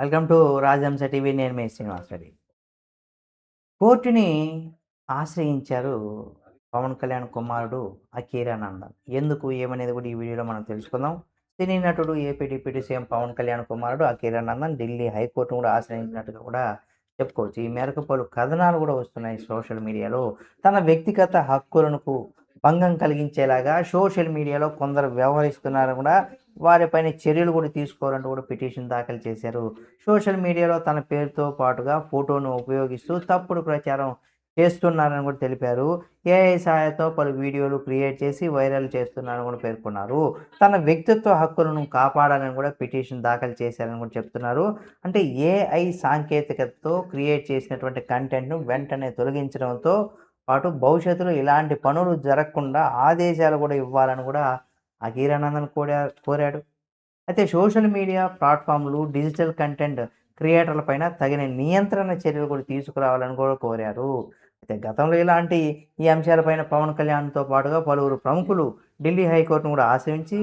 Welcome to రాజహంస TV. నేను మీ శ్రీనివాస్ రెడ్డి. కోర్టుని ఆశ్రయించారు పవన్ కళ్యాణ్ కుమారుడు అకీరానంద ఎందుకు ఏమనేది కూడా ఈ వీడియోలో మనం తెలుసుకుందాం. సినీ నటుడు AP deputy CM Pawan Kalyan కుమారుడు అకీరానందన్ ఢిల్లీ హైకోర్టును కూడా ఆశ్రయించినట్టుగా కూడా చెప్పుకోవచ్చు. ఈ మేరకు పలు కథనాలు కూడా వస్తున్నాయి సోషల్ మీడియాలో. తన వ్యక్తిగత హక్కులను భంగం కలిగించేలాగా సోషల్ మీడియాలో కొందరు వ్యవహరిస్తున్నారు కూడా వారిపైన చర్యలు కూడా తీసుకోవాలంటూ కూడా పిటిషన్ దాఖలు చేశారు. సోషల్ మీడియాలో తన పేరుతో పాటుగా ఫోటోను ఉపయోగిస్తూ తప్పుడు ప్రచారం చేస్తున్నారని కూడా తెలిపారు. ఏఐ సహాయంతో పలు వీడియోలు క్రియేట్ చేసి వైరల్ చేస్తున్నారని కూడా పేర్కొన్నారు. తన వ్యక్తిత్వ హక్కులను కాపాడాలని కూడా పిటిషన్ దాఖలు చేశారని కూడా చెప్తున్నారు. అంటే ఏఐ సాంకేతికతతో క్రియేట్ చేసినటువంటి కంటెంట్ను వెంటనే తొలగించడంతో పాటు భవిష్యత్తులో ఇలాంటి పనులు జరగకుండా ఆదేశాలు కూడా ఇవ్వాలని కూడా అకీరానందన్ కూడా కోరాడు. అయితే సోషల్ మీడియా ప్లాట్ఫామ్లు డిజిటల్ కంటెంట్ క్రియేటర్ల పైన తగిన నియంత్రణ చర్యలు కూడా తీసుకురావాలని కూడా కోరారు. అయితే గతంలో ఇలాంటి ఈ అంశాలపైన పవన్ కళ్యాణ్తో పాటుగా పలువురు ప్రముఖులు ఢిల్లీ హైకోర్టును కూడా ఆశ్రయించి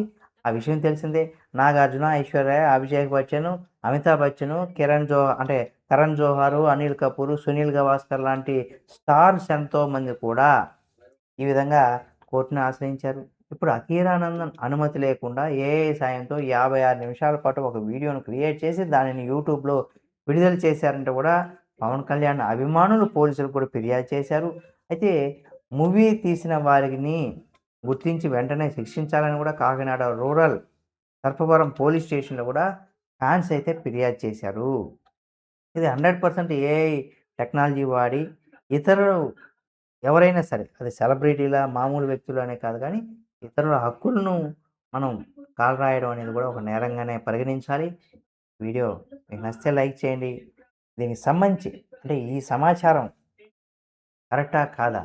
ఆ విషయం తెలిసిందే. నాగార్జున ఐశ్వర్య అభిషేక్ బచ్చన్ అమితాబ్ బచ్చన్ కిరణ్ జోహర్ అంటే కరణ్ జోహార్ అనిల్ కపూర్ సునీల్ గవాస్కర్ లాంటి స్టార్స్ ఎంతో మంది కూడా ఈ విధంగా కోర్టును ఆశ్రయించారు. ఇప్పుడు అఖీరానందన్ అనుమతి లేకుండా ఏఐ సాయంతో యాభై ఆరు నిమిషాల పాటు ఒక వీడియోను క్రియేట్ చేసి దానిని యూట్యూబ్లో విడుదల చేశారంటే కూడా పవన్ కళ్యాణ్ అభిమానులు పోలీసులు కూడా ఫిర్యాదు చేశారు. అయితే మూవీ తీసిన వారిని గుర్తించి వెంటనే శిక్షించాలని కూడా కాకినాడ రూరల్ సర్పవరం పోలీస్ స్టేషన్లో కూడా ఫ్యాన్స్ అయితే ఫిర్యాదు చేశారు. ఇది హండ్రెడ్ పర్సెంట్ ఏఐ టెక్నాలజీ వాడి ఇతరులు ఎవరైనా సరే అది సెలబ్రిటీల మామూలు వ్యక్తులు అనే కాదు కానీ ఇతరుల హక్కులను మనం కాలు రాయడం అనేది కూడా ఒక నేరంగానే పరిగణించాలి. వీడియో మీకు నచ్చితే లైక్ చేయండి. దీనికి సంబంధించి అంటే ఈ సమాచారం కరెక్టా కాదా?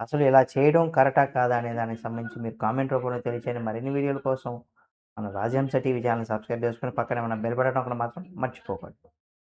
అసలు ఇలా చేయడం కరెక్టా కాదా అనే దానికి సంబంధించి మీరు కామెంట్ రూపంలో తెలియచేయండి. మరిన్ని వీడియోల కోసం మన రాజహంస టీవీ ఛానల్ సబ్స్క్రైబ్ చేసుకుని పక్కనే ఏమైనా బెల్ బటన్ ఒకటి మాత్రం మర్చిపోకండి